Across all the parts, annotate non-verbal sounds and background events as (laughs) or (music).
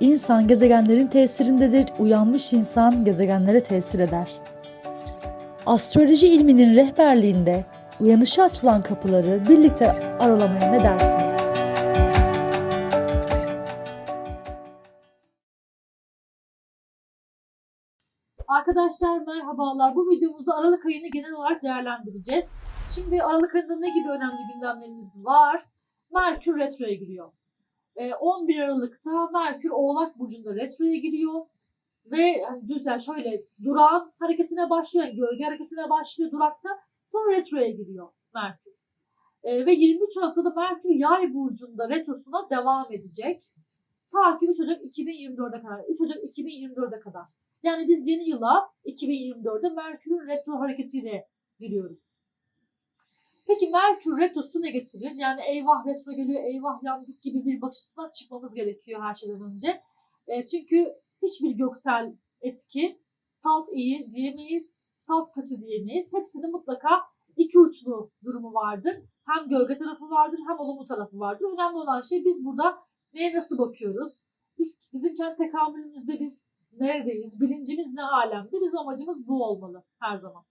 insan gezegenlerin tesirindedir, uyanmış insan gezegenlere tesir eder. Astroloji ilminin rehberliğinde uyanışa açılan kapıları birlikte aralamaya ne dersiniz? Arkadaşlar merhabalar. Bu videomuzda Aralık ayını genel olarak değerlendireceğiz. Şimdi Aralık ayında ne gibi önemli gündemlerimiz var? Merkür retroya giriyor. Ee, 11 Aralık'ta Merkür Oğlak Burcu'nda retroya giriyor. Ve düz yani şöyle durağın hareketine başlıyor, gölge hareketine başlıyor durakta. Sonra retroya giriyor Merkür. Ee, ve 23 Aralık'ta da Merkür Yay Burcu'nda retrosuna devam edecek. Ta ki 3 Ocak 2024'e kadar. 3 Ocak 2024'e kadar. Yani biz yeni yıla 2024'de Merkür'ün retro hareketiyle giriyoruz. Peki Merkür retrosu ne getirir? Yani eyvah retro geliyor, eyvah yandık gibi bir bakış açısından çıkmamız gerekiyor her şeyden önce. E, çünkü hiçbir göksel etki salt iyi diyemeyiz, salt kötü diyemeyiz. Hepsinin mutlaka iki uçlu durumu vardır. Hem gölge tarafı vardır hem olumlu tarafı vardır. Önemli olan şey biz burada neye nasıl bakıyoruz? Biz, bizim kendi tekamülümüzde biz neredeyiz? Bilincimiz ne alemde? Bizim amacımız bu olmalı her zaman.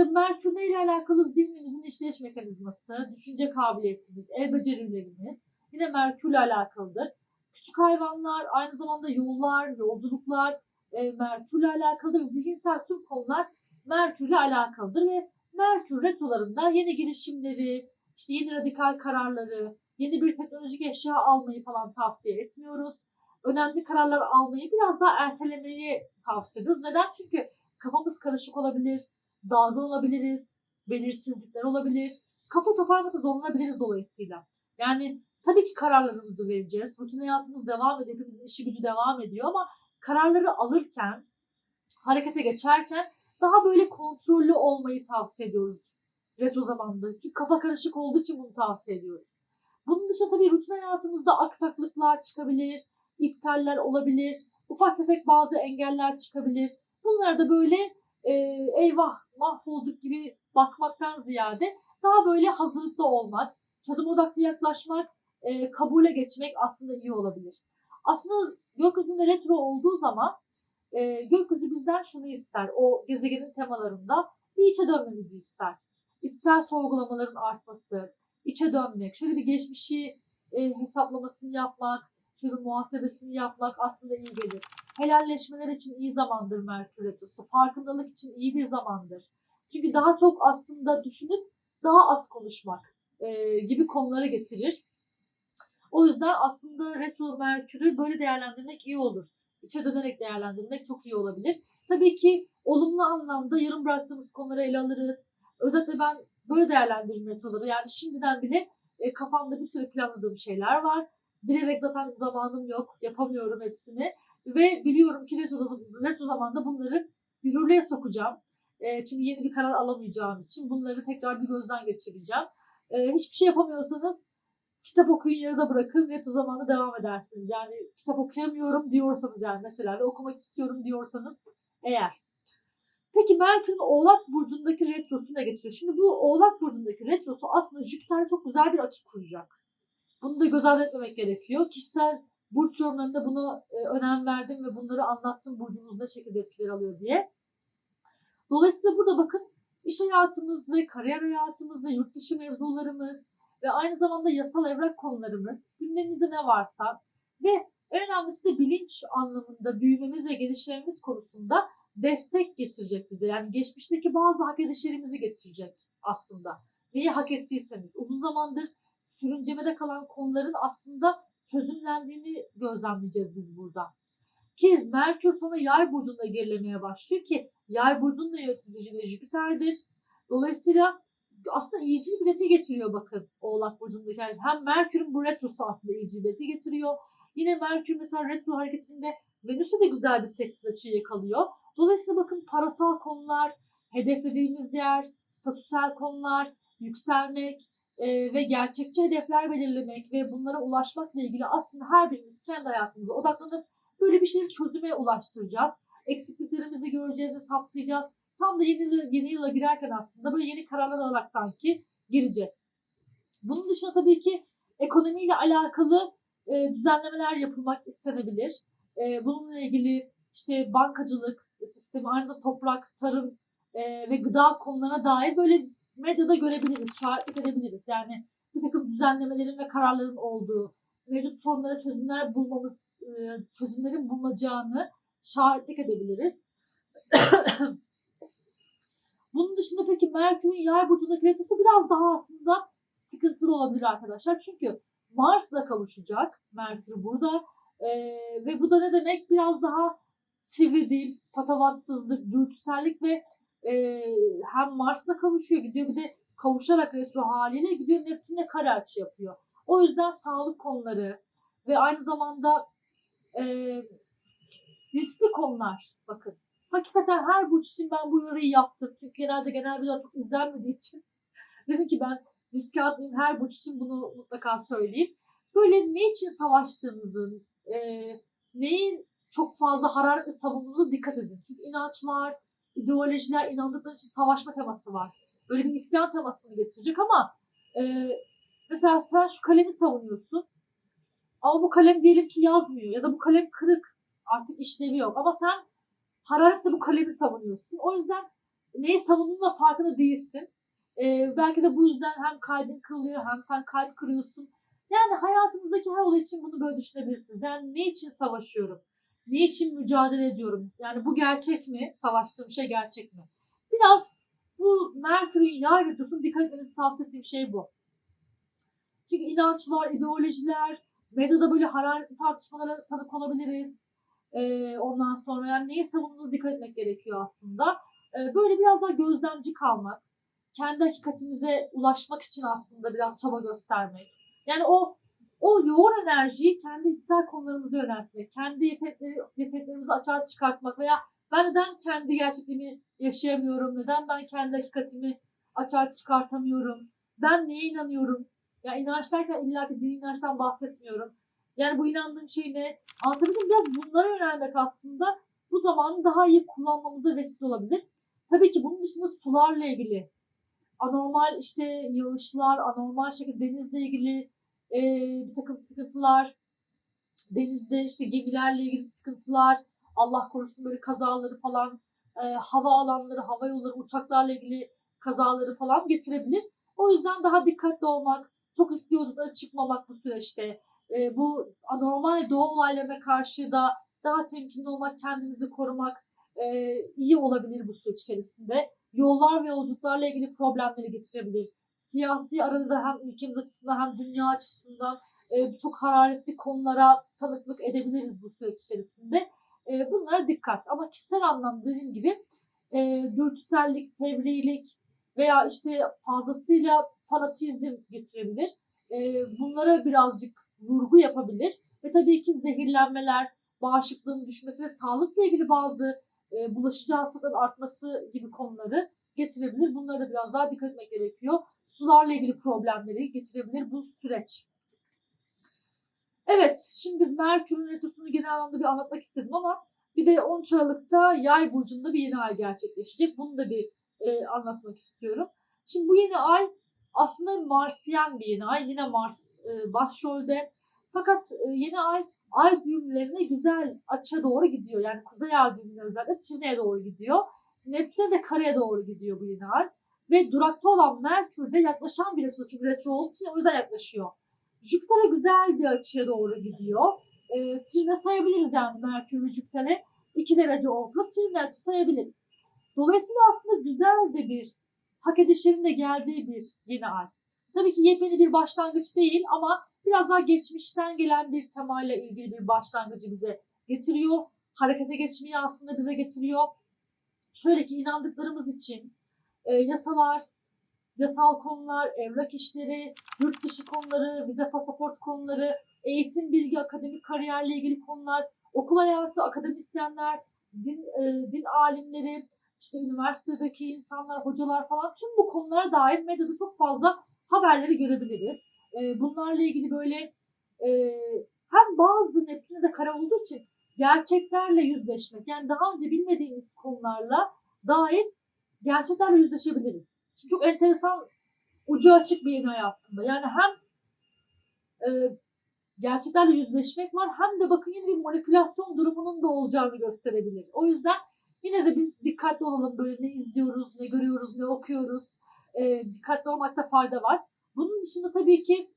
Tabii Merkür ile alakalı zihnimizin işleyiş mekanizması, düşünce kabiliyetimiz, el becerilerimiz yine Merkürle alakalıdır. Küçük hayvanlar, aynı zamanda yollar, yolculuklar e, Merkürle alakalıdır. Zihinsel tüm konular Merkürle alakalıdır ve Merkür retrolarında yeni girişimleri, işte yeni radikal kararları, yeni bir teknolojik eşya almayı falan tavsiye etmiyoruz. Önemli kararlar almayı biraz daha ertelemeyi tavsiye ediyoruz. Neden? Çünkü kafamız karışık olabilir, dalgın olabiliriz, belirsizlikler olabilir. Kafa toparlamakta zorlanabiliriz dolayısıyla. Yani tabii ki kararlarımızı vereceğiz. Rutin hayatımız devam ediyor. Hepimizin işi gücü devam ediyor ama kararları alırken, harekete geçerken daha böyle kontrollü olmayı tavsiye ediyoruz retro zamanda. Çünkü kafa karışık olduğu için bunu tavsiye ediyoruz. Bunun dışında tabii rutin hayatımızda aksaklıklar çıkabilir, iptaller olabilir, ufak tefek bazı engeller çıkabilir. Bunlar da böyle e, eyvah mahvolduk gibi bakmaktan ziyade daha böyle hazırlıklı olmak, çözüm odaklı yaklaşmak, e, kabule geçmek aslında iyi olabilir. Aslında gökyüzünde retro olduğu zaman e, gökyüzü bizden şunu ister. O gezegenin temalarında bir içe dönmemizi ister. İçsel sorgulamaların artması, içe dönmek, şöyle bir geçmişi e, hesaplamasını yapmak, şöyle muhasebesini yapmak aslında iyi gelir. Helalleşmeler için iyi zamandır Merkür Retrosu. Farkındalık için iyi bir zamandır. Çünkü daha çok aslında düşünüp daha az konuşmak e, gibi konulara getirir. O yüzden aslında retro Merkür'ü böyle değerlendirmek iyi olur. İçe dönerek değerlendirmek çok iyi olabilir. Tabii ki olumlu anlamda yarım bıraktığımız konuları ele alırız. Özellikle ben böyle değerlendiririm retroları. Yani şimdiden bile e, kafamda bir sürü planladığım şeyler var. Bilerek zaten zamanım yok, yapamıyorum hepsini. Ve biliyorum ki retro, retro zamanda bunları yürürlüğe sokacağım. E, çünkü yeni bir karar alamayacağım için bunları tekrar bir gözden geçireceğim. E, hiçbir şey yapamıyorsanız kitap okuyun yarıda bırakın retro zamanında devam edersiniz. Yani kitap okuyamıyorum diyorsanız yani mesela ve okumak istiyorum diyorsanız eğer. Peki Merkür'ün Oğlak Burcu'ndaki retrosu ne getiriyor? Şimdi bu Oğlak Burcu'ndaki retrosu aslında Jüpiter'e çok güzel bir açı kuracak. Bunu da göz ardı etmemek gerekiyor. Kişisel burç yorumlarında buna e, önem verdim ve bunları anlattım burcunuz ne şekilde etkiler alıyor diye. Dolayısıyla burada bakın iş hayatımız ve kariyer hayatımız ve yurt dışı mevzularımız ve aynı zamanda yasal evrak konularımız, gündemimizde ne varsa ve en önemlisi de bilinç anlamında büyümemiz ve gelişmemiz konusunda destek getirecek bize. Yani geçmişteki bazı hak edişlerimizi getirecek aslında. Neyi hak ettiyseniz. Uzun zamandır sürüncemede kalan konuların aslında çözümlendiğini gözlemleyeceğiz biz burada. Ki Merkür sonra yay burcunda gerilemeye başlıyor ki yay burcunun da yöneticisi de Jüpiter'dir. Dolayısıyla aslında iyicil bir bileti getiriyor bakın Oğlak Burcu'ndaki. Yani hem Merkür'ün bu retrosu aslında iyicil bileti getiriyor. Yine Merkür mesela retro hareketinde Venüs'e de güzel bir seksil açıyı yakalıyor. Dolayısıyla bakın parasal konular, hedeflediğimiz yer, statüsel konular, yükselmek e, ve gerçekçi hedefler belirlemek ve bunlara ulaşmakla ilgili aslında her birimiz kendi hayatımıza odaklanıp böyle bir şeyleri çözüme ulaştıracağız. Eksikliklerimizi göreceğiz ve saptayacağız. Tam da yeni, yıla- yeni yıla girerken aslında böyle yeni kararlar alarak sanki gireceğiz. Bunun dışında tabii ki ekonomiyle alakalı e, düzenlemeler yapılmak istenebilir. E, bununla ilgili işte bankacılık sistemi, aynı zamanda toprak, tarım e, ve gıda konularına dair böyle medyada görebiliriz, şahitlik edebiliriz. Yani bir takım düzenlemelerin ve kararların olduğu, mevcut sorunlara çözümler bulmamız, e, çözümlerin bulunacağını şahitlik edebiliriz. (coughs) Bunun dışında peki Merkür'ün yay burcundaki retrosu biraz daha aslında sıkıntılı olabilir arkadaşlar. Çünkü Mars'la kavuşacak Merkür burada. Ee, ve bu da ne demek? Biraz daha sivri dil, patavatsızlık, dürtüsellik ve e, hem Mars'la kavuşuyor gidiyor bir de kavuşarak retro haliyle gidiyor Neptün'le kare açı yapıyor. O yüzden sağlık konuları ve aynı zamanda e, riskli konular bakın. Hakikaten her burç için ben bu uyarıyı yaptım. Çünkü genelde genel videolar çok izlenmediği için (laughs) dedim ki ben riske atmayayım her burç için bunu mutlaka söyleyeyim. Böyle ne için savaştığınızın, e, neyin çok fazla hararetle savunduğunuza dikkat edin. Çünkü inançlar, ideolojiler, inandıkları için savaşma teması var. Böyle bir isyan temasını getirecek ama e, mesela sen şu kalemi savunuyorsun ama bu kalem diyelim ki yazmıyor ya da bu kalem kırık artık işlevi yok ama sen hararetle bu kalemi savunuyorsun. O yüzden neyi savunduğunun da farkında değilsin. Ee, belki de bu yüzden hem kalbin kırılıyor hem sen kalp kırıyorsun. Yani hayatınızdaki her olay için bunu böyle düşünebilirsiniz. Yani ne için savaşıyorum? Ne için mücadele ediyorum? Yani bu gerçek mi? Savaştığım şey gerçek mi? Biraz bu Merkür'ün yay retrosuna dikkat etmenizi tavsiye ettiğim şey bu. Çünkü inançlar, ideolojiler, medyada böyle hararetli tartışmalara tanık olabiliriz. Ee, ondan sonra yani neye savunduğuna dikkat etmek gerekiyor aslında. Ee, böyle biraz daha gözlemci kalmak, kendi hakikatimize ulaşmak için aslında biraz çaba göstermek. Yani o o yoğun enerjiyi kendi içsel konularımıza yöneltmek, kendi yetenekleri, yeteneklerimizi açığa çıkartmak veya ben neden kendi gerçekliğimi yaşayamıyorum, neden ben kendi hakikatimi açığa çıkartamıyorum, ben neye inanıyorum, ya inanç derken illa ki dini inançtan bahsetmiyorum. Yani bu inandığım şey ne? Anlatabildim biraz bunlara yönelmek aslında bu zamanı daha iyi kullanmamıza vesile olabilir. Tabii ki bunun dışında sularla ilgili anormal işte yağışlar, anormal şekilde denizle ilgili e, bir takım sıkıntılar, denizde işte gemilerle ilgili sıkıntılar, Allah korusun böyle kazaları falan, e, hava alanları, hava yolları, uçaklarla ilgili kazaları falan getirebilir. O yüzden daha dikkatli olmak, çok riskli yolculuklara çıkmamak bu süreçte, e, bu anormal doğa olaylarına karşı da daha temkinli olmak, kendimizi korumak e, iyi olabilir bu süreç içerisinde. Yollar ve yolculuklarla ilgili problemleri getirebilir. Siyasi arada da hem ülkemiz açısından hem dünya açısından e, çok hararetli konulara tanıklık edebiliriz bu süreç içerisinde. E, bunlara dikkat. Ama kişisel anlamda dediğim gibi e, dürtüsellik, fevrilik veya işte fazlasıyla fanatizm getirebilir. E, bunlara birazcık vurgu yapabilir. Ve tabii ki zehirlenmeler, bağışıklığın düşmesi ve sağlıkla ilgili bazı bulaşıcı hastalıkların artması gibi konuları getirebilir. Bunlara da biraz daha dikkat etmek gerekiyor. Sularla ilgili problemleri getirebilir bu süreç. Evet, şimdi Merkür'ün retrosunu genel anlamda bir anlatmak istedim ama bir de 13 Aralık'ta Yay burcunda bir yeni ay gerçekleşecek. Bunu da bir e, anlatmak istiyorum. Şimdi bu yeni ay aslında Marsiyen bir yeni ay. Yine Mars e, başrolde. Fakat e, yeni ay ay düğümlerine güzel açıya doğru gidiyor. Yani kuzey ay düğümüne özellikle Trine'ye doğru gidiyor. Neptün'e de kareye doğru gidiyor bu yeni. Ve durakta olan Merkür de yaklaşan bir açıda çünkü retro olduğu için o yüzden yaklaşıyor. Jüpiter'e güzel bir açıya doğru gidiyor. E, Trine sayabiliriz yani Merkür ve Jüpiter'e 2 derece olduğu Trine açı sayabiliriz. Dolayısıyla aslında güzel de bir hak edişlerin de geldiği bir yeni ay. Tabii ki yepyeni bir başlangıç değil ama biraz daha geçmişten gelen bir temayla ilgili bir başlangıcı bize getiriyor. Harekete geçmeyi aslında bize getiriyor. Şöyle ki inandıklarımız için e, yasalar, yasal konular, evrak işleri, yurt dışı konuları, vize pasaport konuları, eğitim, bilgi, akademik kariyerle ilgili konular, okul hayatı, akademisyenler, din, e, din alimleri, işte üniversitedeki insanlar, hocalar falan tüm bu konulara dair medyada çok fazla haberleri görebiliriz. E, bunlarla ilgili böyle e, hem bazı Neptün'de de kara olduğu için gerçeklerle yüzleşmek yani daha önce bilmediğimiz konularla dair gerçeklerle yüzleşebiliriz. Şimdi çok enteresan ucu açık bir ay aslında. Yani hem e, gerçeklerle yüzleşmek var hem de bakın yine bir manipülasyon durumunun da olacağını gösterebilir. O yüzden yine de biz dikkatli olalım böyle ne izliyoruz, ne görüyoruz, ne okuyoruz. E, dikkatli olmakta fayda var. Bunun dışında tabii ki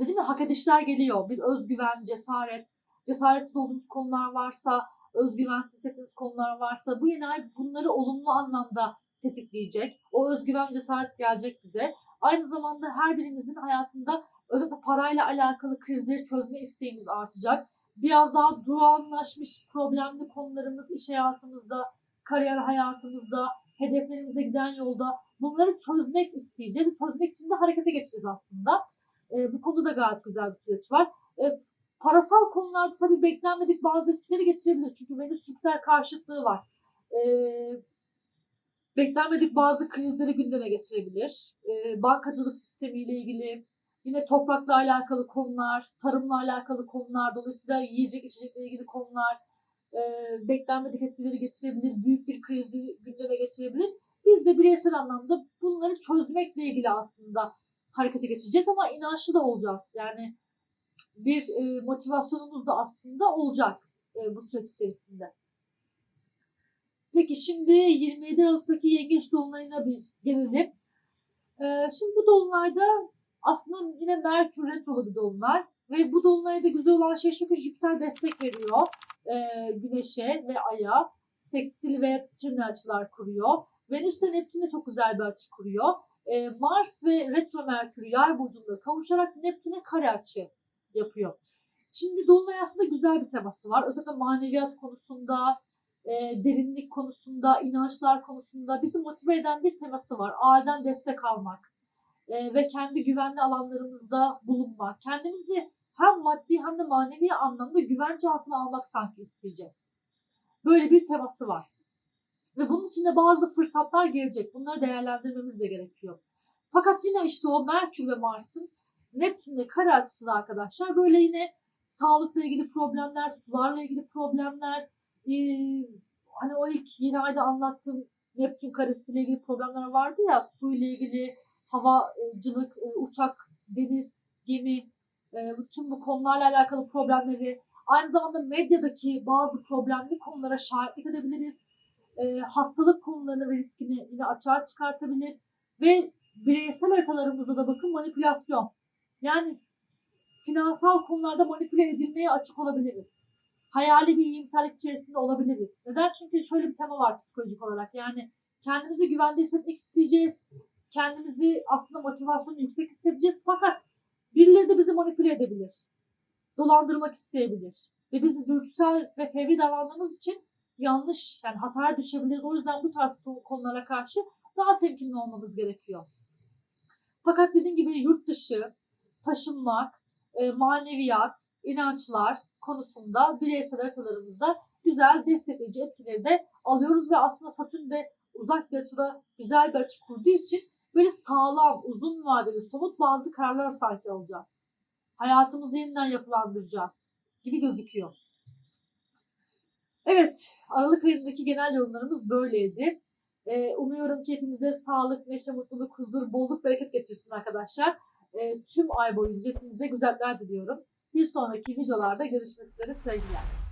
dedim ya hak edişler geliyor. Bir özgüven, cesaret, cesaretsiz olduğumuz konular varsa, özgüvensiz hissettiğiniz konular varsa bu yeni ay bunları olumlu anlamda tetikleyecek. O özgüven, cesaret gelecek bize. Aynı zamanda her birimizin hayatında özellikle parayla alakalı krizleri çözme isteğimiz artacak. Biraz daha durağanlaşmış problemli konularımız iş hayatımızda, kariyer hayatımızda, hedeflerimize giden yolda bunları çözmek isteyeceğiz. Çözmek için de harekete geçeceğiz aslında. E, bu konuda da gayet güzel bir süreç var. E, parasal konularda tabii beklenmedik bazı etkileri getirebilir. Çünkü Venüs Jüpiter karşıtlığı var. E, beklenmedik bazı krizleri gündeme getirebilir. E, bankacılık sistemiyle ilgili, yine toprakla alakalı konular, tarımla alakalı konular, dolayısıyla yiyecek içecekle ilgili konular, e, beklenmedik etkileri getirebilir, büyük bir krizi gündeme getirebilir. Biz de bireysel anlamda bunları çözmekle ilgili aslında harekete geçeceğiz ama inançlı da olacağız. Yani bir e, motivasyonumuz da aslında olacak e, bu süreç içerisinde. Peki şimdi 27 Aralık'taki Yengeç Dolunay'ına bir gelelim. E, şimdi bu Dolunay'da aslında yine Merkür Retro'lu bir Dolunay. Ve bu Dolunay'da güzel olan şey şu ki Jüpiter destek veriyor e, Güneş'e ve Ay'a. Sekstil ve trini açılar kuruyor. Venüs de Neptün'e çok güzel bir açı kuruyor. E, Mars ve Retro Merkür Yay burcunda kavuşarak Neptün'e kare açı yapıyor. Şimdi Dolunay aslında güzel bir teması var. Özellikle maneviyat konusunda, e, derinlik konusunda, inançlar konusunda bizi motive eden bir teması var. Aileden destek almak e, ve kendi güvenli alanlarımızda bulunmak. Kendimizi hem maddi hem de manevi anlamda güvence altına almak sanki isteyeceğiz. Böyle bir teması var. Ve bunun için de bazı fırsatlar gelecek. Bunları değerlendirmemiz de gerekiyor. Fakat yine işte o Merkür ve Mars'ın Neptün'le kare açısı da arkadaşlar böyle yine sağlıkla ilgili problemler, sularla ilgili problemler, ee, hani o ilk yeni ayda anlattığım Neptün karesiyle ilgili problemler vardı ya, su ile ilgili havacılık, e, uçak, deniz, gemi, e, bütün bu konularla alakalı problemleri, aynı zamanda medyadaki bazı problemli konulara şahitlik edebiliriz. E, hastalık konularını ve riskini yine açığa çıkartabilir ve bireysel haritalarımızda da bakın manipülasyon. Yani finansal konularda manipüle edilmeye açık olabiliriz. Hayali bir iyimserlik içerisinde olabiliriz. Neden? Çünkü şöyle bir tema var psikolojik olarak. Yani kendimizi güvende hissetmek isteyeceğiz. Kendimizi aslında motivasyonu yüksek hissedeceğiz. Fakat birileri de bizi manipüle edebilir. Dolandırmak isteyebilir. Ve biz dürtüsel ve fevri davrandığımız için yanlış yani hataya düşebiliriz. O yüzden bu tarz konulara karşı daha temkinli olmamız gerekiyor. Fakat dediğim gibi yurt dışı, taşınmak, e, maneviyat, inançlar konusunda bireysel haritalarımızda güzel destekleyici etkileri de alıyoruz ve aslında Satürn de uzak bir açıda güzel bir açı kurduğu için böyle sağlam, uzun vadeli, somut bazı kararlar sanki alacağız. Hayatımızı yeniden yapılandıracağız gibi gözüküyor. Evet, Aralık ayındaki genel yorumlarımız böyleydi. Ee, umuyorum ki hepimize sağlık, neşe, mutluluk, huzur, bolluk, bereket getirsin arkadaşlar. Ee, tüm ay boyunca hepinize güzeller diliyorum. Bir sonraki videolarda görüşmek üzere sevgiler.